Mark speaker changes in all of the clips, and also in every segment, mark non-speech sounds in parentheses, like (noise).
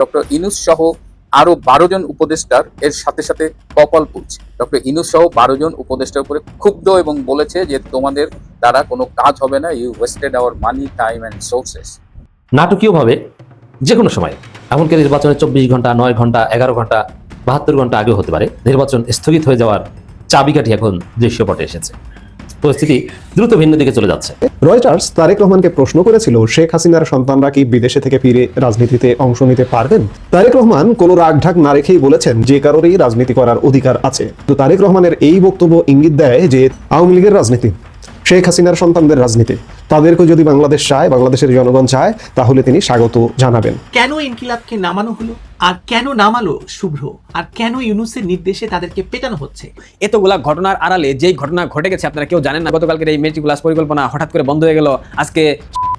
Speaker 1: Doctor Yunus সহ আরও বারো জন উপদেষ্টার এর সাথে সাথে কপাল পুড়ছে। ডক্টর ইনুস সহ বারো জন উপদেষ্টার উপরে ক্ষুব্ধ এবং বলেছে যে তোমাদের দ্বারা কোনো কাজ হবে না you wasted our money time and sources
Speaker 2: নাটকীয়ভাবে যে কোনো সময়, এমনকি নির্বাচনের চব্বিশ ঘণ্টা, নয় ঘণ্টা, এগারো ঘণ্টা, বাহাত্তর ঘণ্টা আগেও হতে পারে। নির্বাচন স্থগিত হয়ে যাওয়ার চাবিকাঠি এখন দৃশ্যপটে এসেছে। পরিস্থিতি দ্রুত ভিন্ন দিকে চলে যাচ্ছে।
Speaker 3: রয়টার্স তারেক রহমানকে প্রশ্ন করেছিল, শেখ হাসিনার সন্তানরা কি বিদেশে থেকে ফিরে রাজনীতিতে অংশ নিতে পারবেন? তারেক রহমান কোনো রাগঢাক না রেখেই বলেছেন, যে কারোরই রাজনীতি করার অধিকার আছে। তো তারেক রহমানের এই বক্তব্য ইঙ্গিত দেয় যে আওয়ামী লীগের রাজনীতি। শেখ হাসিনার সন্তানদের রাজনীতি। তাদেরকে যদি বাংলাদেশ চায় বাংলাদেশের জনগণ চায় তাহলে তিনি স্বাগত জানাবেন।
Speaker 4: কেন ইনকিলাবকে নামানো হলো? আর কেন নামালো শুভ্র? আর কেন ইউনুসের নির্দেশে তাদেরকে পেটানো হচ্ছে?
Speaker 5: এতগুলা ঘটনার আড়ালে যেই ঘটনা ঘটে গেছে আপনারা কেউ জানেন না? গতকালকের এই মেট্রিকুলাস পরিকল্পনা হঠাৎ করে বন্ধ হয়ে গেল। আজকে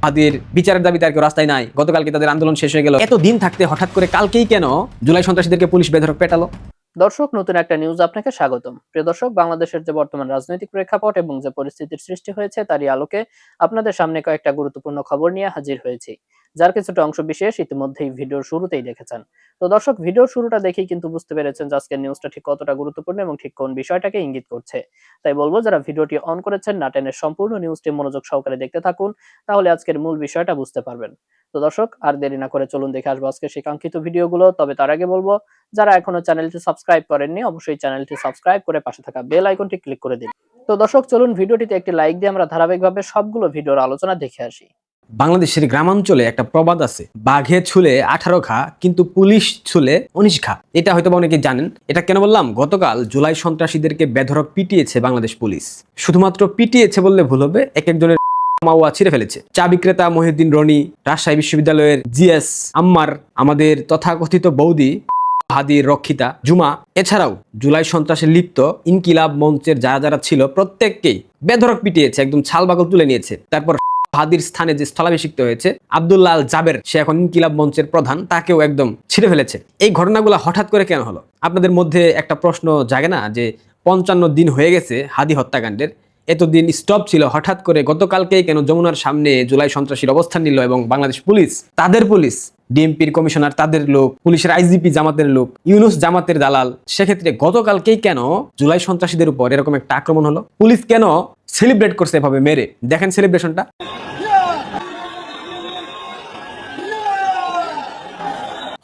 Speaker 5: হাদির বিচারের দাবিতে আর কেউ রাস্তায় নাই। গতকালকে তাদের আন্দোলন শেষ হয়ে গেল। এত দিন থাকতে হঠাৎ করে কালকেই কেন জুলাই সন্ত্রাসীদেরকে পুলিশ বেধরক পেটালো?
Speaker 6: দর্শক, নতুন একটা নিউজ আপনাকে স্বাগতম। প্রিয় দর্শক, বাংলাদেশের যে বর্তমান রাজনৈতিক প্রেক্ষাপট এবং যে পরিস্থিতির সৃষ্টি হয়েছে, তারই আলোকে আপনাদের সামনে কয়েকটা গুরুত্বপূর্ণ খবর নিয়ে হাজির হয়েছি। যার কিছুটা অংশ বিশেষ ইতিমধ্যেই ভিডিওর শুরুতেই দেখেছেন। তো দর্শক, ভিডিওর শুরুটা দেখেই কিন্তু বুঝতে পেরেছেন যে আজকের নিউজটা ঠিক কতটা গুরুত্বপূর্ণ এবং ঠিক কোন বিষয়টাকে ইঙ্গিত করছে। তাই বলব, যারা ভিডিওটি অন করেছেন নাটেনের সম্পূর্ণ নিউজটি মনোযোগ সহকারে দেখতে থাকুন, তাহলে আজকের মূল বিষয়টা বুঝতে পারবেন। তো দর্শক, আর দেরি না করে চলুন দেখে আসব আজকে সেই কাঙ্ক্ষিত ভিডিওগুলো। তবে তার আগে বলব, যারা এখনও চ্যানেলটি সাবস্ক্রাইব করেননি, অবশ্যই চ্যানেলটি সাবস্ক্রাইব করে পাশে থাকা বেল আইকনটি ক্লিক করে দিন। তো দর্শক, চলুন ভিডিওটিতে একটি লাইক দিয়ে আমরা ধারাবাহিকভাবে সবগুলো ভিডিওর আলোচনা দেখে আসি।
Speaker 5: বাংলাদেশের গ্রামাঞ্চলে একটা প্রবাদ আছে, বাঘে ছুলে আঠারো খা কিন্তু পুলিশ ছুলে উনিশ খা এটা হয়তো অনেকে জানেন। এটা কেন বললাম? গতকাল জুলাই সন্ত্রাসীদেরকে বেধরক পিটিয়েছে বাংলাদেশ পুলিশ। শুধুমাত্র পিটিয়েছে বললে ভুল হবে, এক একজনের (laughs) মাওয়া ছিঁড়ে ফেলেছে। চা বিক্রেতা মহিউদ্দিন রনি, রাজশাহী বিশ্ববিদ্যালয়ের জিএস আম্মার, আমাদের তথাকথিত বৌদি (laughs) হাদির রক্ষিতা, জুমা। এছাড়াও জুলাই সন্ত্রাসে লিপ্ত ইনকিলাব মঞ্চের যারা যারা ছিল, প্রত্যেককেই বেধরক পিটিয়েছে, একদম ছাল বাকল তুলে নিয়েছে। তারপর হাদির স্থানে যে স্থলাভিষিক্ত হয়েছে, আব্দুল্লাহ জাবের, সে এখন ইনকিলাব মঞ্চের প্রধান, তাকেও একদম ছিঁড়ে ফেলেছে। এই ঘটনাগুলো হঠাৎ করে কেন হলো? আপনাদের মধ্যে একটা প্রশ্ন জাগে না যে পঞ্চান্ন দিন হয়ে গেছে হাদি হত্যাকাণ্ডের। এতদিন স্টপ ছিল, হঠাৎ করে গতকালকেই কেন যমুনার সামনে জুলাই সন্ত্রাসীর অবস্থান নিল এবং বাংলাদেশ পুলিশ, তাদের পুলিশ, ডিএমপির কমিশনার তাদের লোক, পুলিশের আইজিপি জামাতের লোক, ইউনুস জামাতের দালাল, সেক্ষেত্রে গতকালকেই কেন জুলাই সন্ত্রাসীদের উপর এরকম একটা আক্রমণ হলো? পুলিশ কেন সেলিব্রেট করছে এভাবে মেরে। দেখেন সেলিব্রেশনটা।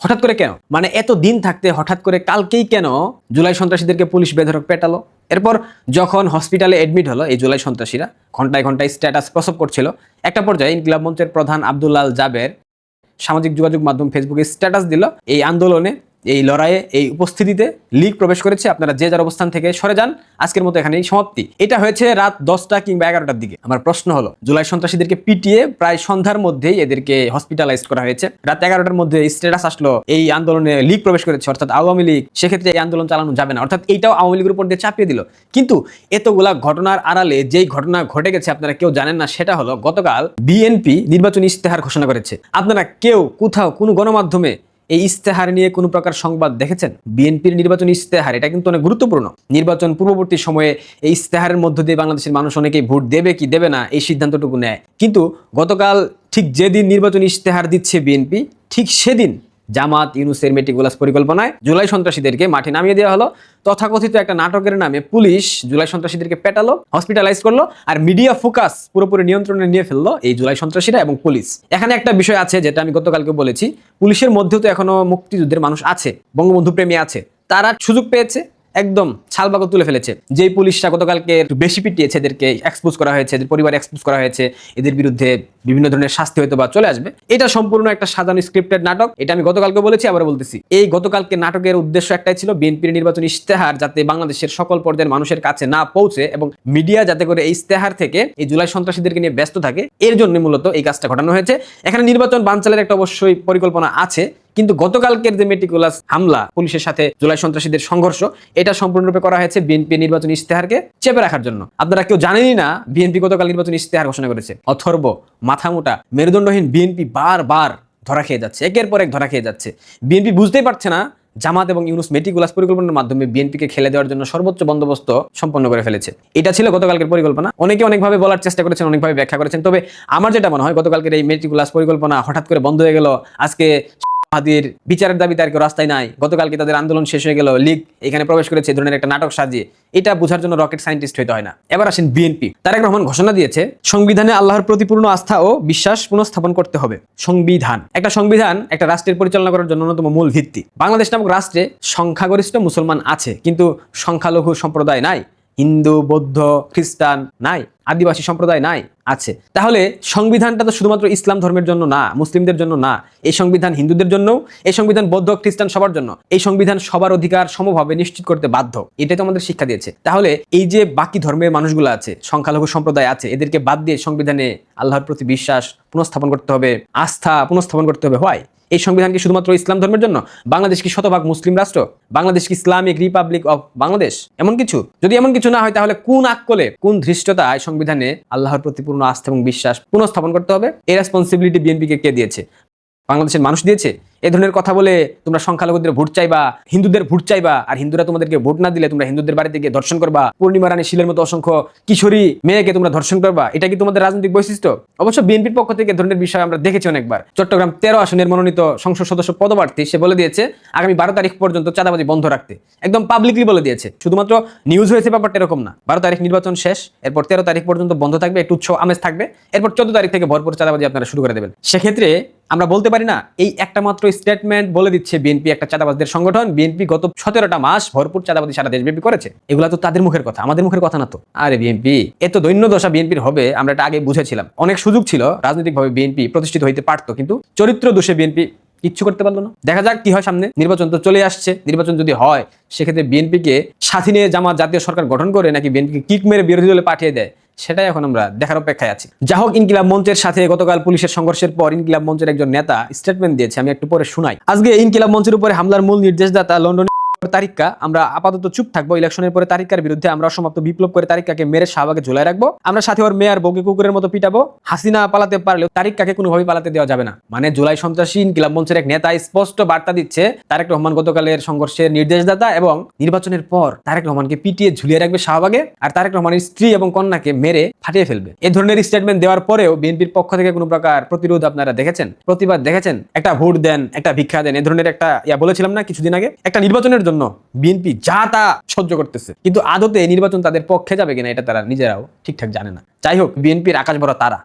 Speaker 5: হঠাৎ করে কেন? মানে এত দিন থাকতে হঠাৎ করে কালকেই কেন জুলাই সন্ত্রাসীদেরকে পুলিশ বেধরক পেটালো? এরপর যখন হসপিটালে এডমিট হলো, এই জুলাই সন্ত্রাসীরা, ঘন্টায় ঘন্টায় স্ট্যাটাস প্রসব করছিল, একটা পর্যায়ে ইনকিলাব মঞ্চের প্রধান আব্দুল্লাল জাবের সামাজিক যোগাযোগ মাধ্যম ফেসবুকে স্ট্যাটাস দিল। এই আন্দোলনে এই লড়াইয়ে, এই উপস্থিতিতে লীগ প্রবেশ করেছে। আপনারা যে যার অবস্থান থেকে সরে যান। আজকের মতো এখানেই সমাপ্তি। এটা হয়েছে রাত দশটা কিংবা এগারোটার দিকে। আমার প্রশ্ন হলো, জুলাই সন্ত্রাসীদেরকে পিটিয়ে প্রায় সন্ধ্যার মধ্যেই এদেরকে হসপিটালাইজ করা হয়েছে। রাত এগারোটার মধ্যে স্ট্যাটাস আসলো, এই আন্দোলনে লীগ প্রবেশ করেছে, অর্থাৎ আওয়ামী লীগ। সেক্ষেত্রে এই আন্দোলন চালানো যাবে না। অর্থাৎ এইটাও আওয়ামী লীগের উপর দিয়ে চাপিয়ে দিল। কিন্তু এতগুলা ঘটনার আড়ালে যেই ঘটনা ঘটে গেছে, আপনারা কেউ জানেন না, সেটা হলো গতকাল বিএনপি নির্বাচনী ইস্তেহার ঘোষণা করেছে। আপনারা কেউ কোথাও কোনো গণমাধ্যমে এই ইস্তেহার নিয়ে কোনো প্রকার সংবাদ দেখেছেন? বিএনপির নির্বাচন ইস্তেহার এটা কিন্তু অনেক গুরুত্বপূর্ণ। নির্বাচন পূর্ববর্তী সময়ে এই ইস্তেহারের মধ্য দিয়ে বাংলাদেশের মানুষ অনেকেই ভোট দেবে কি দেবে না, এই সিদ্ধান্তটুকু নেয়। কিন্তু গতকাল ঠিক যেদিন নির্বাচন ইস্তেহার দিচ্ছে বিএনপি, ঠিক সেদিন জামাত ইউনুসের মেটিকুলাস পরিকল্পনায় জুলাই সন্ত্রাসীদেরকে মাঠে নামিয়ে দেওয়া হলো। তথাকথিত একটা নাটকের নামে পুলিশ জুলাই সন্ত্রাসীদেরকে পেটালো হসপিটালাইজ করল আর মিডিয়া ফোকাস পুরোপুরি নিয়ন্ত্রণে নিয়ে ফেলল এই জুলাই সন্ত্রাসীরা এবং পুলিশ। এখানে একটা বিষয় আছে যেটা আমি গতকালকে বলেছি, পুলিশের মধ্যেও তো এখনও মুক্তিযুদ্ধের মানুষ আছে, বঙ্গবন্ধু প্রেমী আছে। তারা সুযোগ পেয়েছে একদম ছালবাগল তুলে ফেলেছে। যেই পুলিশরা গতকালকে একটু বেশি পিটিয়েছে এদেরকে এক্সপোজ করা হয়েছে, এদের পরিবার এক্সপোজ করা হয়েছে, এদের বিরুদ্ধে বিভিন্ন ধরনের শাস্তি হয়তো বা চলে আসবে। এটা সম্পূর্ণ একটা সাধারণ স্ক্রিপ্টেড নাটক, এটা আমি গতকালকে বলেছি আবার বলতেছি। এই গতকালকে নাটকের উদ্দেশ্য একটাই ছিল বিএনপির নির্বাচন ইশতেহার, যাতে বাংলাদেশের সকল পর্যায়ের মানুষের কাছে না পৌঁছে এবং মিডিয়া যাতে করে এই ইশতেহার থেকে এই জুলাই সন্ত্রাসীদেরকে নিয়ে ব্যস্ত থাকে, এর জন্য মূলত এই কাজটা ঘটানো হয়েছে। এখানে নির্বাচন বানচালের একটা অবশ্যই পরিকল্পনা আছে। কিন্তু গতকালকের যে মেটিকুলাস হামলা, পুলিশের সাথে জুলাই সন্ত্রাসীদের সংঘর্ষ, এটা সম্পূর্ণরূপে করা হয়েছে বিএনপি নির্বাচন ইশতেহারকে চেপে রাখার জন্য। আপনারা কেউ জানেনই না, বিএনপি গতকাল নির্বাচন ইশতেহার ঘোষণা করেছে। অথর্ব, মাথামোটা, মেরুদণ্ডহীন বিএনপি বারবার ধরা খেয়ে যাচ্ছে, একের পর এক ধরা খেয়ে যাচ্ছে। বিএনপি বুঝতেই পারছে না, জামাত এবং ইউনুস মেটিকুলাস পরিকল্পনার মাধ্যমে বিএনপিকে খেলে দেওয়ার জন্য সর্বোচ্চ বন্দোবস্ত সম্পন্ন করে ফেলেছে। এটা ছিল গতকালকের পরিকল্পনা। অনেকে অনেকভাবে বলার চেষ্টা করেছেন, অনেকভাবে ব্যাখ্যা করেছেন। তবে আমার যেটা মনে হয়, গতকালকের এই মেটিকুলাস পরিকল্পনা হঠাৎ করে বন্ধ হয়ে গেল। আজকে হাদির বিচারের দাবিতে আর কেউ রাস্তায় নাই। গতকালকে তাদের আন্দোলন শেষ হয়ে গেল, লীগ এখানে প্রবেশ করেছে ধরনের একটা নাটক সাজিয়ে। এটা বোঝার জন্য রকেট সায়েন্টিস্ট হইতে হয় না। এবার আসেন বিএনপি। তারেক রহমান ঘোষণা দিয়েছে, সংবিধানে আল্লাহর প্রতি পূর্ণ আস্থা ও বিশ্বাস পুনঃস্থাপন করতে হবে। সংবিধান। একটা সংবিধান একটা রাষ্ট্রের পরিচালনা করার জন্য অন্যতম মূল ভিত্তি। বাংলাদেশ নামক রাষ্ট্রে সংখ্যাগরিষ্ঠ মুসলমান আছে, কিন্তু সংখ্যালঘু সম্প্রদায় নাই। হিন্দু, বৌদ্ধ, খ্রিস্টান নাই, আদিবাসী সম্প্রদায় নাই, আছে। তাহলে সংবিধানটা তো শুধুমাত্র ইসলাম ধর্মের জন্য না, মুসলিমদের জন্য না। এই সংবিধান হিন্দুদের জন্য এই সংবিধান বৌদ্ধ, খ্রিস্টান সবার জন্য। এই সংবিধান সবার অধিকার সমভাবে নিশ্চিত করতে বাধ্য। এটাই তো আমাদের শিক্ষা দিয়েছে। তাহলে এই যে বাকি ধর্মের মানুষগুলো আছে, সংখ্যালঘু সম্প্রদায় আছে, এদেরকে বাদ দিয়ে সংবিধানে আল্লাহর প্রতি বিশ্বাস পুনঃস্থাপন করতে হবে, আস্থা পুনঃস্থাপন করতে হবে। হয় এই সংবিধান কি শুধুমাত্র ইসলাম ধর্মের জন্য? বাংলাদেশ কি শতভাগ মুসলিম রাষ্ট্র? বাংলাদেশ কি ইসলামিক রিপাবলিক অফ বাংলাদেশ? এমন কিছু? যদি এমন কিছু না হয়, তাহলে কোন আকলে কোন ধৃষ্টতা এই সংবিধানে আল্লাহর প্রতি পূর্ণ আস্থা এবং বিশ্বাস পুনঃস্থাপন করতে হবে? এই রেসপন্সিবিলিটি বিএনপিকে কে দিয়েছে? বাংলাদেশের মানুষ দিয়েছে? এ ধরনের কথা বলে তোমরা সংখ্যালঘুদের ভোট চাইবা, হিন্দুদের ভোট চাইবা, আর হিন্দুরা তোমাদেরকে ভোট না দিলে তোমরা হিন্দুদের বাড়িতে গিয়ে ধর্ষণ করবা। পূর্ণিমা রানী শিলের মতো অসংখ্য কিশোরী মেয়েকে তোমরা ধর্ষণ করবা। এটা কি তোমাদের রাজনৈতিক বৈশিষ্ট্য? অবশ্য বিএনপির পক্ষ থেকে ধরনের বিষয় আমরা দেখেছি অনেকবার। চট্টগ্রাম তেরো আসনের মনোনীত সংসদ সদস্য পদপ্রার্থী, সে বলে দিয়েছে, আগামী বারো তারিখ পর্যন্ত চাঁদাবাজি বন্ধ রাখতে। একদম পাবলিকলি বলে দিয়েছে। শুধুমাত্র নিউজ হয়েছে ব্যাপারটা এরকম না। বারো তারিখ নির্বাচন শেষ, এরপর তেরো তারিখ পর্যন্ত বন্ধ থাকবে, একটু উৎসব আমেজ থাকবে। এরপর চোদ্দ তারিখ থেকে ভরপুর চাঁদাবাজি আপনারা শুরু করে দেবেন। সেক্ষেত্রে আমরা বলতে পারি না, এই একটা মাত্র স্টেটমেন্ট বলে দিচ্ছে বিএনপি একটা চাঁদাবাজদের সংগঠন। বিএনপি গত সতেরোটা মাস ভরপুর চাঁদাবাজি সারা দেশব্যাপী করেছে। এগুলা তো তাদের মুখের কথা, আমাদের মুখের কথা না তো। আরে বিএনপি এত দৈন্য দশা বিএনপির হবে, আমরা এটা আগে বুঝেছিলাম। অনেক সুযোগ ছিল, রাজনৈতিকভাবে বিএনপি প্রতিষ্ঠিত হইতে পারতো, কিন্তু চরিত্র দোষে বিএনপি কিচ্ছু করতে পারল না। দেখা যাক কি হয় সামনে। নির্বাচন তো চলে আসছে। নির্বাচন যদি হয়, সেক্ষেত্রে বিএনপিকে সাথী নিয়ে জামাত জাতীয় সরকার গঠন করে, নাকি বিএনপিকে কিক মেরে বিরোধী দলে পাঠিয়ে দেয়? সেটাই এখন আমরা দেখার অপেক্ষায় আছি। যা হোক, ইনকিলাব মঞ্চের সাথে গতকাল পুলিশের সংঘর্ষের পর ইনকিলাব মঞ্চের একজন নেতা স্টেটমেন্ট দিয়েছে, আমি একটু পরে শুনাই। আজকে ইনকিলাব মঞ্চের উপরে হামলার মূল নির্দেশদাতা লন্ডন তারিকা আমরা আপাতত চুপ থাকব। ইলেকশনের পরে তারিকার বিরুদ্ধে আমরা সমাপ্ত বিপ্লব করে তারিকাকে মেরে শাহবাগে ঝুলাই রাখব। আমরা সাথে ওর মেয়ার বউকে কুকুরের মতো পিটাবো। হাসিনা পালাতে পারলেও তারিকাকে কোনোভাবে পালাতে দেওয়া যাবে না। মানে জুলাই সন্ত্রাসী ইনকিলাব মঞ্চের এক নেতা স্পষ্ট বার্তা দিচ্ছে, তারেক রহমান গতকালের সংঘর্ষের নির্দেশদাতা এবং নির্বাচনের পর তারেক রহমানকে পিটিয়ে ঝুলিয়ে রাখবে শাহবাগে আর তারেক রহমানের স্ত্রী এবং কন্যাকে মেরে ফাটিয়ে ফেলবে। এই ধরনের স্টেটমেন্ট দেওয়ার পরেও বিএনপির পক্ষ থেকে কোনো প্রকার প্রতিরোধ আপনারা দেখেছেন? প্রতিবাদ দেখেছেন? একটা ভোট দেন, একটা ভিক্ষা দেন, এ ধরনের একটা, ইয়া বলেছিলাম না কিছুদিন আগে? একটা নির্বাচনের জন্য বিএনপি যা তা সহ্য করতেছে। কিন্তু আদতে নির্বাচন তাদের পক্ষে যাবে কিনা এটা তারা নিজেরাও ঠিকঠাক জানে না। যাই হোক বিএনপির আকাশ বড় তারা।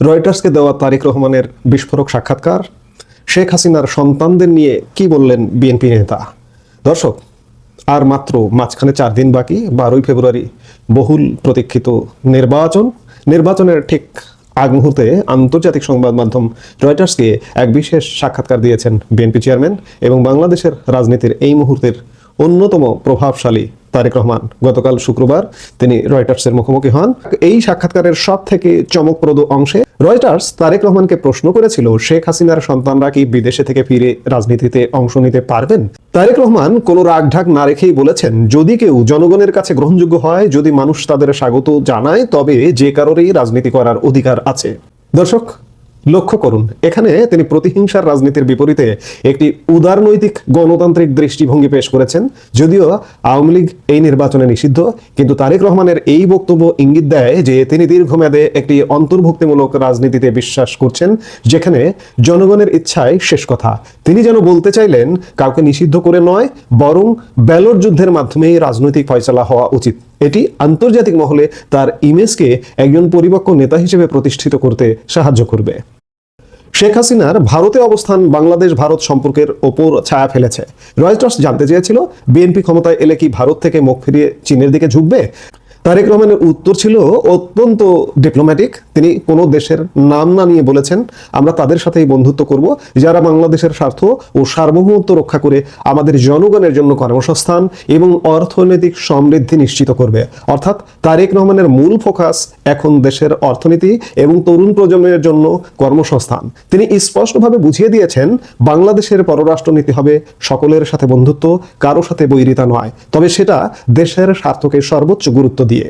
Speaker 3: রয়টার্সকে দেওয়া তারেক রহমানের বিস্ফোরক সাক্ষাৎকার, শেখ হাসিনার সন্তানদের নিয়ে কি বললেন বিএনপি নেতা? দর্শক, আর মাত্র মাঝখানে চার দিন বাকি, বারোই ফেব্রুয়ারি, বহুল প্রতীক্ষিত নির্বাচন। নির্বাচনের ঠিক আগ মুহূর্তে আন্তর্জাতিক সংবাদ মাধ্যম রয়টার্সকে এক বিশেষ সাক্ষাৎকার দিয়েছেন বিএনপি চেয়ারম্যান এবং বাংলাদেশের রাজনীতির এই মুহূর্তের অন্যতম প্রভাবশালী তারেক রহমান। গতকাল শুক্রবার তিনি রয়টার্সের মুখোমুখি হন। এই সাক্ষাৎকারের সব থেকে চমকপ্রদ অংশে রয়টার্স তারেক রহমানকে প্রশ্ন করেছিল, শেখ হাসিনার সন্তানরা কি বিদেশে থেকে ফিরে রাজনীতিতে অংশ নিতে পারবেন? তারেক রহমান কোনো রাগঢাক না রেখেই বলেছেন, যদি কেউ জনগণের কাছে গ্রহণযোগ্য হয়, যদি মানুষ তাদের স্বাগত জানায়, তবে যে কারোরই রাজনীতি করার অধিকার আছে। দর্শক লক্ষ্য করুন, এখানে তিনি প্রতিহিংসার রাজনীতির বিপরীতে একটি উদারনৈতিক গণতান্ত্রিক দৃষ্টিভঙ্গি পেশ করেছেন। যদিও আওয়ামী লীগ এই নির্বাচনে নিষিদ্ধ, কিন্তু তারেক রহমানের এই বক্তব্য ইঙ্গিত দেয় যে তিনি দীর্ঘমেয়াদে একটি অন্তর্ভুক্তিমূলক রাজনীতিতে বিশ্বাস করছেন, যেখানে জনগণের ইচ্ছায় শেষ কথা। তিনি যেন বলতে চাইলেন, কাউকে নিষিদ্ধ করে নয়, বরং ব্যালট যুদ্ধের মাধ্যমেই রাজনৈতিক ফয়সলা হওয়া উচিত। এটি আন্তর্জাতিক মহলে তার ইমেজকে একজন পরিপক্ক নেতা হিসেবে প্রতিষ্ঠিত করতে সাহায্য করবে। শেখ হাসিনার ভারতে অবস্থান বাংলাদেশ ভারত সম্পর্কের ওপর ছায়া ফেলেছে। রয়টার্স জানতে চেয়েছিল, বিএনপি ক্ষমতায় এলে কি ভারত থেকে মুখ ফিরিয়ে চীনের দিকে ঝুঁকবে? তারেক রহমানের উত্তর ছিল অত্যন্ত ডিপ্লোম্যাটিক তিনি কোনো দেশের নাম না নিয়ে বলেছেন, আমরা তাদের সাথেই বন্ধুত্ব করব। যারা বাংলাদেশের স্বার্থ ও সার্বভৌমত্ব রক্ষা করে আমাদের জনগণের জন্য কর্মসংস্থান এবং অর্থনৈতিক সমৃদ্ধি নিশ্চিত করবে। অর্থাৎ তারেক রহমানের মূল ফোকাস এখন দেশের অর্থনীতি এবং তরুণ প্রজন্মের জন্য কর্মসংস্থান। তিনি স্পষ্টভাবে বুঝিয়ে দিয়েছেন, বাংলাদেশের পররাষ্ট্রনীতি হবে সকলের সাথে বন্ধুত্ব, কারও সাথে বৈরিতা নয়। তবে সেটা দেশের স্বার্থকে সর্বোচ্চ গুরুত্ব দিয়ে।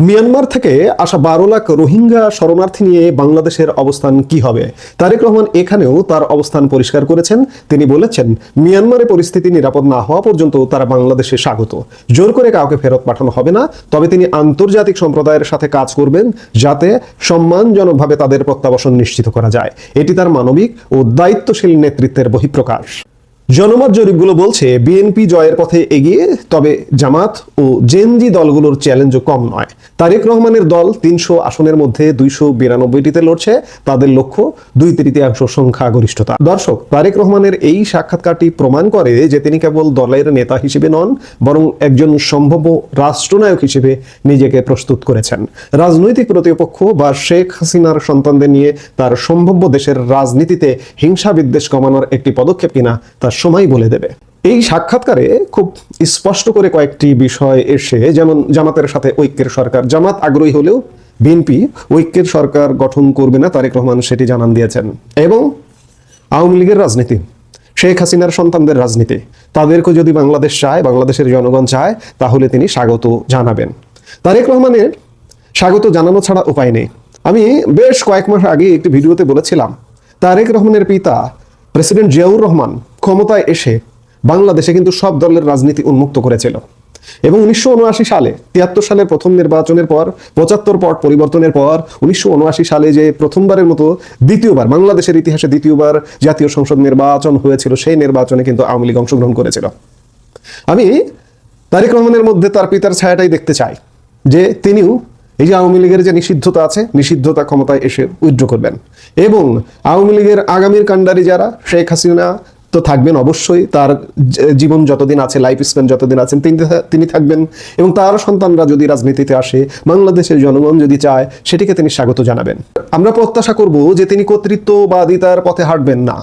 Speaker 3: মিয়ানমার থেকে আসা বারো লাখ রোহিঙ্গা শরণার্থী নিয়ে বাংলাদেশের অবস্থান কি হবে? তারেক রহমান এখানেও তার অবস্থান পরিষ্কার করেছেন। তিনি বলেছেন, মিয়ানমারে পরিস্থিতি নিরাপদ না হওয়া পর্যন্ত তারা বাংলাদেশে স্বাগত। জোর করে কাউকে ফেরত পাঠানো হবে না, তবে তিনি আন্তর্জাতিক সম্প্রদায়ের সাথে কাজ করবেন যাতে সম্মানজনকভাবে তাদের প্রত্যাবাসন নিশ্চিত করা যায়। এটি তার মানবিক ও দায়িত্বশীল নেতৃত্বের বহিঃপ্রকাশ। জনমত জরিপগুলো বলছে, বিএনপি জয়ের পথে এগিয়ে, তবে জামাত ও জেনজি দলগুলোর চ্যালেঞ্জও কম নয়। তারেক রহমানের দল তিনশো আসনের মধ্যে দুইশো বিরানব্বইটিতে লড়ছে। তাদের লক্ষ্য দুই তৃতীয়াংশ সংখ্যাগরিষ্ঠতা। দর্শক, তারেক রহমানের এই সাক্ষাৎকারটি প্রমাণ করে যে তিনি কেবল দলের নেতা হিসেবে নন, বরং একজন সম্ভাব্য রাষ্ট্রনায়ক হিসেবে নিজেকে প্রস্তুত করেছেন। রাজনৈতিক প্রতিপক্ষ বা শেখ হাসিনার সন্তানদের নিয়ে তার সম্ভাব্য দেশের রাজনীতিতে হিংসা বিদ্বেষ কমানোর একটি পদক্ষেপ কিনা তার সময় বলে দেবে। এই সাক্ষাৎকারে খুব স্পষ্ট করে কয়েকটি বিষয় এসে, যেমন জামাতের সাথে ঐক্যের সরকার। জামাত আগ্রহী হলেও বিএনপি ঐক্যের সরকার গঠন করবে না, তারেক রহমান সেটি জানান দিয়েছেন। এবং আওয়ামী লীগের রাজনীতি, শেখ হাসিনার সন্তানদের রাজনীতি, তাদেরকে যদি বাংলাদেশ চায়, বাংলাদেশের জনগণ চায়, তাহলে তিনি স্বাগত জানাবেন। তারেক রহমানের স্বাগত জানানো ছাড়া উপায় নেই। আমি বেশ কয়েক মাস আগে একটি ভিডিওতে বলেছিলাম, তারেক রহমানের পিতা প্রেসিডেন্ট জিয়াউর রহমান ক্ষমতায় এসে বাংলাদেশে কিন্তু সব দলের রাজনীতি উন্মুক্ত করেছিল। এবং উনিশশো উনআশি সালে, তিয়াত্তর সালের প্রথম নির্বাচনের পর, পঁচাত্তর পর পরিবর্তনের পর, উনিশশো উনআশি সালে যে প্রথমবারের মতো দ্বিতীয়বার, বাংলাদেশের ইতিহাসে দ্বিতীয়বার জাতীয় সংসদ নির্বাচন হয়েছিল, সেই নির্বাচনে কিন্তু আওয়ামী লীগ অংশগ্রহণ করেছিল। আমি তারেক রহমানের মধ্যে তার পিতার ছায়াটাই দেখতে চাই, যে তিনিও এই যে আওয়ামী লীগের যে নিষিদ্ধতা আছে, নিষিদ্ধতা ক্ষমতায় এসে উইথড্র করবেন। এবং আওয়ামী লীগের আগামীর কাণ্ডারি যারা, শেখ হাসিনা তো থাকবেন অবশ্যই। তার জীবন যতদিন আছে লাইফ স্প্যান যতদিন আছেন, তিনি তিনি থাকবেন। এবং তার সন্তানরা যদি রাজনীতিতে আসে, বাংলাদেশের জনগণ যদি চায়, সেটিকে তিনি স্বাগত জানাবেন। আমরা প্রত্যাশা করব যে তিনি কর্তৃত্ববাদিতার পথে হাঁটবেন না।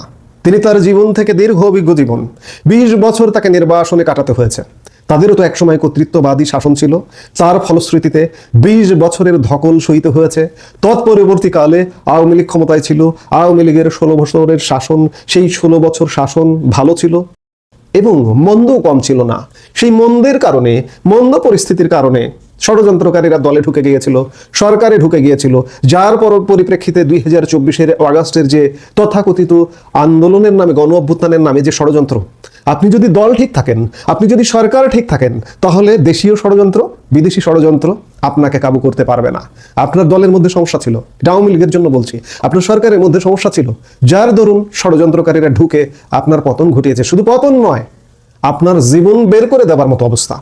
Speaker 3: তিনি তার জীবন থেকে দীর্ঘ অভিজ্ঞ জীবন। বিশ বছর তাকে নির্বাসনে কাটাতে হয়েছে। তাদেরও তো একসময় কর্তৃত্ববাদী শাসন ছিল। তার ফলশ্রুতিতে বিশ বছরের ধকল সইতে হয়েছে। তৎপরবর্তীকালে আওয়ামী লীগ ক্ষমতায় ছিল। আওয়ামী লীগের ষোলো বছরের শাসন, সেই ষোলো বছর শাসন ভালো ছিল। এবং মন্দও কম ছিল না। সেই মন্দের কারণে, মন্দ পরিস্থিতির কারণে ষড়যন্ত্রকারীরা দলে ঢুকে গিয়েছিল, সরকারে ঢুকে গিয়েছিল। যার পর পরিপ্রেক্ষিতে দুই হাজার চব্বিশের আগস্টের যে তথাকথিত আন্দোলনের নামে, গণ অভ্যুত্থানের নামে যে ষড়যন্ত্র আপনি যদি দল ঠিক থাকেন, আপনি যদি সরকার ঠিক থাকেন, তাহলে দেশীয় ষড়যন্ত্র, বিদেশি ষড়যন্ত্র আপনাকে কাবু করতে পারবে না। আপনার দলের মধ্যে সমস্যা ছিল, এটা আওয়ামী লীগের জন্য বলছি, আপনার সরকারের মধ্যে সমস্যা ছিল। যার দরুন ষড়যন্ত্রকারীরা ঢুকে আপনার পতন ঘটিয়েছে, শুধু পতন নয়, আপনার জীবন বের করে দেওয়ার মতো অবস্থা,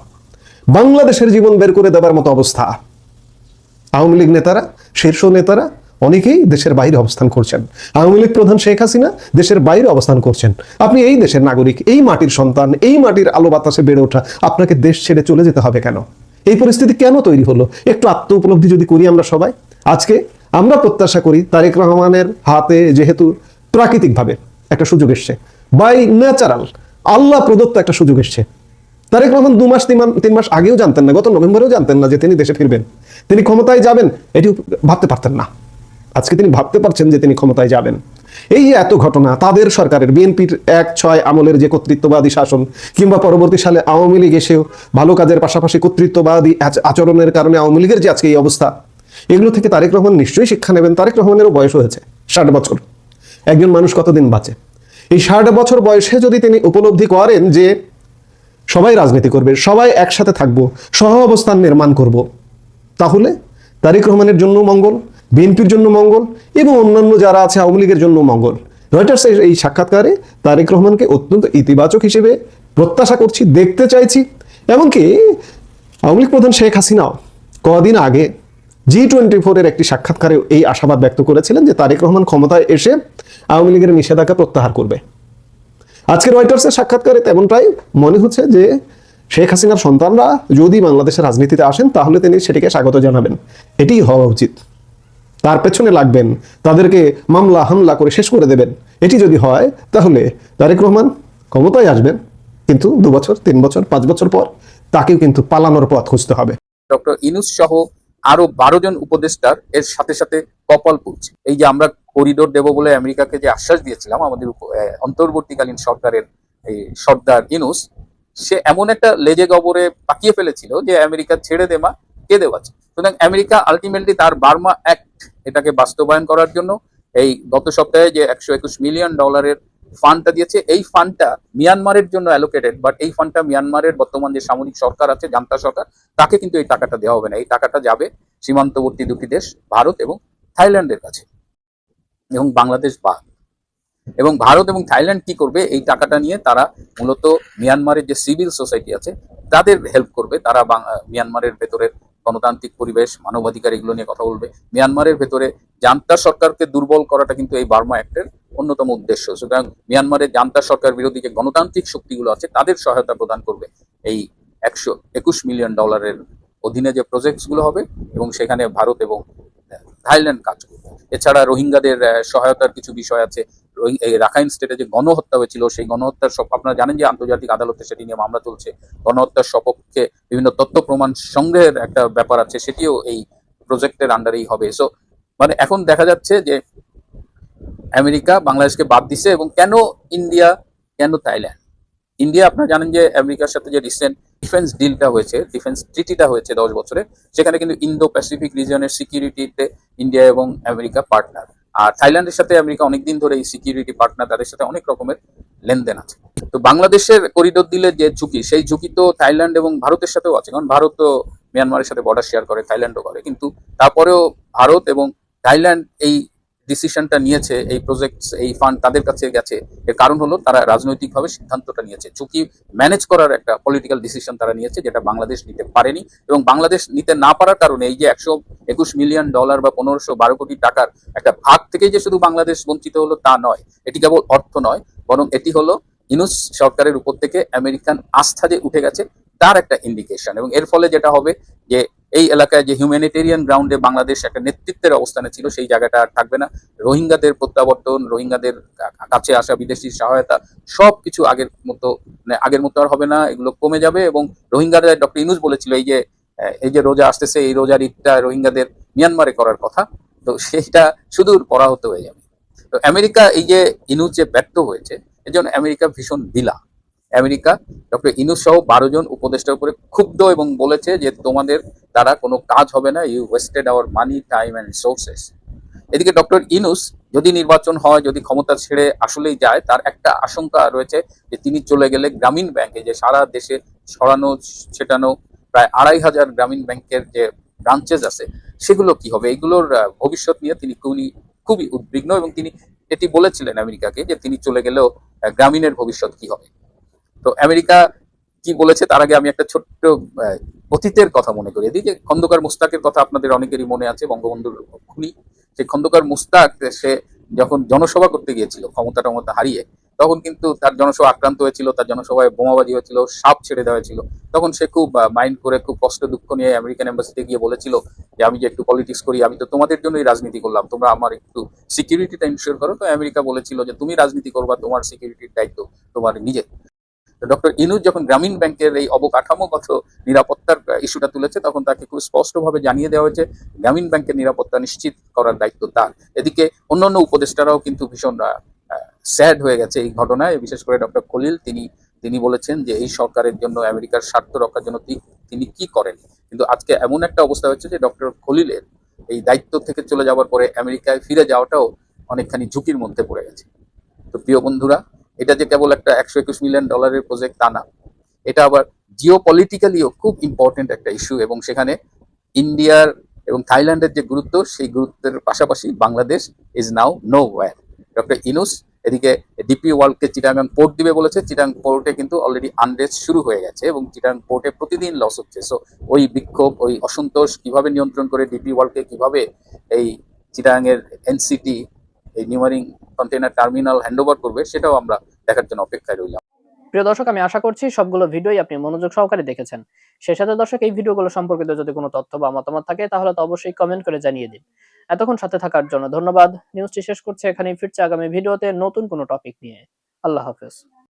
Speaker 3: বাংলাদেশের জীবন বের করে দেওয়ার মতো অবস্থা। আওয়ামী লীগ নেতারা, শীর্ষ নেতারা অনেকেই দেশের বাইরে অবস্থান করছেন। আওয়ামী লীগ প্রধান শেখ হাসিনা দেশের বাইরে অবস্থান করছেন। আপনি এই দেশের নাগরিক, এই মাটির সন্তান, এই মাটির আলো বাতাসে বেড়ে ওঠা, আপনাকে দেশ ছেড়ে চলে যেতে হবে কেন? এই পরিস্থিতি কেন তৈরি হলো? একটু আত্ম উপলব্ধি যদি করি আমরা সবাই। আজকে আমরা প্রত্যাশা করি তারেক রহমানের হাতে যেহেতু প্রাকৃতিকভাবে একটা সুযোগ এসছে বাই ন্যাচারাল আল্লাহ প্রদত্ত একটা সুযোগ এসছে। তারেক রহমান দু মাস, তিন মাস- তিন মাস আগেও জানতেন না, গত নভেম্বরেও জানতেন না যে তিনি দেশে ফিরবেন। তিনি ক্ষমতায় যাবেন এটি ভাবতে পারতেন না। আজকে তিনি ভাবতে পারছেন যে তিনি ক্ষমতায় যাবেন। এই যে এত ঘটনা, তাদের সরকারের, বিএনপির এক ছয় আমলের যে কর্তৃত্ববাদী শাসন, কিংবা পরবর্তী সালে আওয়ামী লীগ এসেও ভালো কাজের পাশাপাশি কর্তৃত্ববাদী আচরণের কারণে আওয়ামী লীগের যে আজকে এই অবস্থা, এগুলো থেকে তারেক রহমান নিশ্চয়ই শিক্ষা নেবেন। তারেক রহমানেরও বয়স হয়েছে, ষাট বছর। একজন মানুষ কতদিন বাঁচে? এই ষাট বছর বয়সে যদি তিনি উপলব্ধি করেন যে সবাই রাজনীতি করবে, সবাই একসাথে থাকব, সহ অবস্থান নির্মাণ করব। তাহলে তারেক রহমানের জন্য মঙ্গল বিএনপির জন্য মঙ্গল এবং অন্যান্য যারা আছে আওয়ামী লীগের জন্য মঙ্গল। রয়টার্স এই সাক্ষাৎকারে তারেক রহমানকে অত্যন্ত ইতিবাচক হিসেবে প্রত্যাশা করছি, দেখতে চাইছি, এমনকি আওয়ামী লীগ প্রধান শেখ হাসিনাও কদিন আগে জি টোয়েন্টি ফোরের একটি সাক্ষাৎকারে এই আশাবাদ ব্যক্ত করেছিলেন যে তারেক রহমান ক্ষমতায় এসে আওয়ামী লীগের নিষেধাজ্ঞা প্রত্যাহার করবে। আজকে রয়টার্সের সাক্ষাৎকারে তেমনটাই মনে হচ্ছে যে শেখ হাসিনার সন্তানরা যদি বাংলাদেশের রাজনীতিতে আসেন, তাহলে তিনি সেটিকে স্বাগত জানাবেন। এটিই হওয়া উচিত। তার পেছনে লাগবেন, তাদেরকে মামলা, হামলা করে শেষ করে দেবেন। এটি যদি হয়, তাহলে তারেক রহমান ক্ষমতায় আসবেন। কিন্তু দু বছর, তিন বছর, পাঁচ বছর পর তাকেও কিন্তু পালানোর পথ খুঁজতে হবে।
Speaker 1: ডক্টর ইনুস সহ আরও বারো জন উপদেষ্টার এর সাথে সাথে কপাল পুড়ছে। এই যে আমরা করিডোর দেব বলে আমেরিকাকে যে আশ্বাস দিয়েছিলাম, আমাদের অন্তর্বর্তীকালীন সরকারের এই সর্দার ইনুস, সে এমন একটা লেজে গবরে পাকিয়ে ফেলেছিল যে আমেরিকা ছেড়ে দেমা কে দেওয়া সুতরাং আমেরিকা আলটিমেটলি তার বার্মা অ্যাক্ট এটাকে বাস্তবায়ন করার জন্য। এই গত সপ্তাহে যে একশো একুশ মিলিয়ন ডলারের ফান্ডটা দিয়েছে, এই ফান্ডটা মিয়ানমারের জন্য অ্যালোকেটেড বাট এই ফান্ডটা মিয়ানমারের বর্তমান যে সামরিক সরকার আছে, জান্তা সরকার, তাকে কিন্তু এই টাকাটা দেওয়া হবে না। এই টাকাটা যাবে সীমান্তবর্তী দুটি দেশ, ভারত এবং থাইল্যান্ডের কাছে। এবং বাংলাদেশ বাদ এবং ভারত এবং থাইল্যান্ড কি করবে, এই টাকাটা নিয়ে তারা মূলত মিয়ানমারের যে সিভিল সোসাইটি আছে, তাদের হেল্প করবে। তারা মিয়ানমারের ভেতরের গণতান্ত্রিক পরিবেশ, মানবাধিকার এগুলো নিয়ে কথা বলবে। মিয়ানমারের ভেতরে জান্তা সরকারকে দুর্বল করাটা কিন্তু এই বার্মা অ্যাক্টের অন্যতম উদ্দেশ্য। সুতরাং মিয়ানমারের জান্তা সরকার বিরোধী যে গণতান্ত্রিক শক্তিগুলো আছে, তাদের সহায়তা প্রদান করবে এই একশো একুশ মিলিয়ন ডলারের অধীনে যে প্রজেক্টসগুলো হবে এবং সেখানে ভারত এবং থাইল্যান্ড কাজ করবে। এছাড়া রোহিঙ্গাদের সহায়তার কিছু বিষয় আছে। রাখাইন স্টেটে যে গণহত্যা হয়েছিল, সেই গণহত্যার সব আপনারা জানেন যে আন্তর্জাতিক আদালতে সেটি নিয়ে মামলা চলছে গণহত্যার সপক্ষে বিভিন্ন তথ্য প্রমাণ সংগ্রহের একটা ব্যাপার আছে, সেটিও এই প্রজেক্টের আন্ডারেই হবে। সো মানে এখন দেখা যাচ্ছে যে আমেরিকা বাংলাদেশকে বাদ দিছে এবং কেন ইন্ডিয়া, কেন থাইল্যান্ড? ইন্ডিয়া, আপনারা জানেন যে আমেরিকার সাথে যে রিসেন্ট ডিফেন্স ডিলটা হয়েছে ডিফেন্স ট্রিটিটা হয়েছে দশ বছরে, সেখানে কিন্তু ইন্দো প্যাসিফিক রিজনের সিকিউরিটিতে ইন্ডিয়া এবং আমেরিকা পার্টনার আর থাইল্যান্ডের সাথে আমেরিকা অনেকদিন ধরে এই সিকিউরিটি পার্টনার তাদের সাথে অনেক রকমের লেনদেন আছে। তো বাংলাদেশের করিডোর দিলে যে ঝুঁকি, সেই ঝুঁকি তো থাইল্যান্ড এবং ভারতের সাথেও আছে। কারণ ভারত তো মিয়ানমারের সাথে বর্ডার শেয়ার করে, থাইল্যান্ডও করে। কিন্তু তারপরেও ভারত এবং থাইল্যান্ড এই ডিসিশনটা নিয়েছে, এই প্রজেক্ট এই ফান্ড তাদের কাছে গেছে। এর কারণ হলো তারা রাজনৈতিকভাবে সিদ্ধান্তটা নিয়েছে। ঝুঁকি ম্যানেজ করার একটা পলিটিক্যাল ডিসিশন তারা নিয়েছে যেটা বাংলাদেশ নিতে পারেনি এবং বাংলাদেশ নিতে না পারার কারণে এই যে একশো একুশ মিলিয়ন ডলার বা পনেরোশো বারো কোটি টাকার একটা ভাগ থেকেই যে শুধু বাংলাদেশ বঞ্চিত হলো তা নয়, এটি কেবল অর্থ নয়, বরং এটি হলো ইনুস সরকারের উপর থেকে আমেরিকান আস্থা যে উঠে গেছে তার একটা ইন্ডিকেশন এবং এর ফলে যেটা হবে যে এই এলাকায় যে হিউম্যানিটেরিয়ান গ্রাউন্ডে বাংলাদেশ একটা নেতৃত্বের অবস্থানে ছিল, সেই জায়গাটা আর থাকবে না। রোহিঙ্গাদের প্রত্যাবর্তন, রোহিঙ্গাদের কাছে আসা বিদেশি সহায়তা সব কিছু আগের মতো মানে আগের মতো আর হবে না, এগুলো কমে যাবে এবং রোহিঙ্গাদের, ডক্টর ইনুস বলেছিল এই যে এই যে রোজা আসতেছে, এই রোজার ঈদটা রোহিঙ্গাদের মিয়ানমারে করার কথা, তো সেইটা সুদূর করা হতে হয়ে যাবে। তো আমেরিকা এই যে ইনুস যে ব্যর্থ হয়েছে, এর জন্য আমেরিকা ভীষণ দিলা আমেরিকা। ডক্টর ইনুস সহ বারো জন উপদেষ্টার উপরে ক্ষুব্ধ এবং বলেছে যে তোমাদের দ্বারা কোনো কাজ হবে না you wasted our money time and resources এদিকে ডক্টর ইনুস যদি নির্বাচন হয়, যদি ক্ষমতা ছেড়ে আসলেই যায়, তার একটা আশঙ্কা রয়েছে যে তিনি চলে গেলে গ্রামীণ ব্যাংকে যে সারা দেশে ছড়ানো, ছেটানো প্রায় আড়াই হাজার গ্রামীণ ব্যাংকের যে ব্রাঞ্চেস আছে, সেগুলো কি হবে? এগুলোর ভবিষ্যৎ নিয়ে তিনি খুবই খুবই উদ্বিগ্ন এবং তিনি এটি বলেছিলেন আমেরিকাকে যে তিনি চলে গেলেও গ্রামীণের ভবিষ্যৎ কি হবে? তো আমেরিকা কি বলেছে তার আগে আমি একটা ছোট্ট অতীতের কথা মনে করি। এদিকে খন্দকার মুস্তাকের কথা আপনাদের অনেকেরই মনে আছে, বঙ্গবন্ধুর খুনি। যে খন্দকার মুস্তাক, সে যখন জনসভা করতে গিয়েছিল ক্ষমতা টমতা হারিয়ে, তখন কিন্তু তার জনসভা আক্রান্ত হয়েছিল, তার জনসভায় বোমাবাজি হয়েছিল, সাপ ছেড়ে দেওয়া হয়েছিল। তখন সে খুব মাইন্ড করে খুব কষ্ট, দুঃখ নিয়ে আমেরিকান এম্বাসিতে গিয়ে বলেছিল যে, আমি যে একটু পলিটিক্স করি, আমি তো তোমাদের জন্যই রাজনীতি করলাম, তোমরা আমার একটু সিকিউরিটিটা ইনশিওর করো। তো আমেরিকা বলেছিল যে, তুমি রাজনীতি করবা, তোমার সিকিউরিটির দায়িত্ব তোমার নিজের। ডক্টর ইনুজ যখন গ্রামীণ ব্যাংকের এই অবকাঠামোগত নিরাপত্তার ইস্যুটা তুলেছে, তখন তাকে খুব স্পষ্টভাবে জানিয়ে দেওয়া হয়েছে, গ্রামীণ ব্যাংকের নিরাপত্তা নিশ্চিত করার দায়িত্ব তার। এদিকে অন্যান্য উপদেষ্টারাও কিন্তু ভীষণ স্যাড হয়ে গেছে এই ঘটনায়। বিশেষ করে ডক্টর খলিল, তিনি তিনি বলেছেন যে এই সরকারের জন্য, আমেরিকার স্বার্থ রক্ষার জন্য তিনি কি করেন? কিন্তু আজকে এমন একটা অবস্থা হচ্ছে যে ডক্টর খলিলের এই দায়িত্ব থেকে চলে যাওয়ার পরে আমেরিকায় ফিরে যাওয়াটাও অনেকখানি ঝুঁকির মধ্যে পড়ে গেছে। তো প্রিয় বন্ধুরা এটা যে কেবল একটা একশো একুশ মিলিয়ন ডলারের প্রজেক্ট তা না। এটা আবার জিও পলিটিক্যালিও খুব ইম্পর্টেন্ট একটা ইস্যু এবং সেখানে ইন্ডিয়ার এবং থাইল্যান্ডের যে গুরুত্ব, সেই গুরুত্বের পাশাপাশি Bangladesh is now no where doctor Yunus এদিকে ডিপি ওয়ার্ল্ডকে চিটাগাং পোর্ট দিবে বলেছে। চিটাং পোর্টে কিন্তু অলরেডি আনরেস্ট শুরু হয়ে গেছে এবং চিটাং পোর্টে প্রতিদিন লস হচ্ছে। সো ওই বিক্ষোভ, ওই অসন্তোষ কীভাবে নিয়ন্ত্রণ করে ডিপি ওয়ার্ল্ডকে কীভাবে এই চিটাগাংয়ের এনসিটি এই নিউমারিং কন্টেনার টার্মিনাল হ্যান্ডওভার করবে, সেটাও আমরা দেখার জন্য অপেক্ষায় রইলাম।
Speaker 6: প্রিয় দর্শক, আমি আশা করছি সবগুলো ভিডিওই আপনি মনোযোগ সহকারে দেখেছেন। সেই সাথে দর্শক, এই ভিডিওগুলো সম্পর্কিত যদি কোনো তথ্য বা মতামত থাকে, তাহলে তো অবশ্যই কমেন্ট করে জানিয়ে দিন। এতক্ষণ সাথে থাকার জন্য ধন্যবাদ। নিউজটি শেষ করছে, এখানেই ফিরছে আগামী ভিডিওতে নতুন কোনো টপিক নিয়ে। আল্লাহ হাফেজ।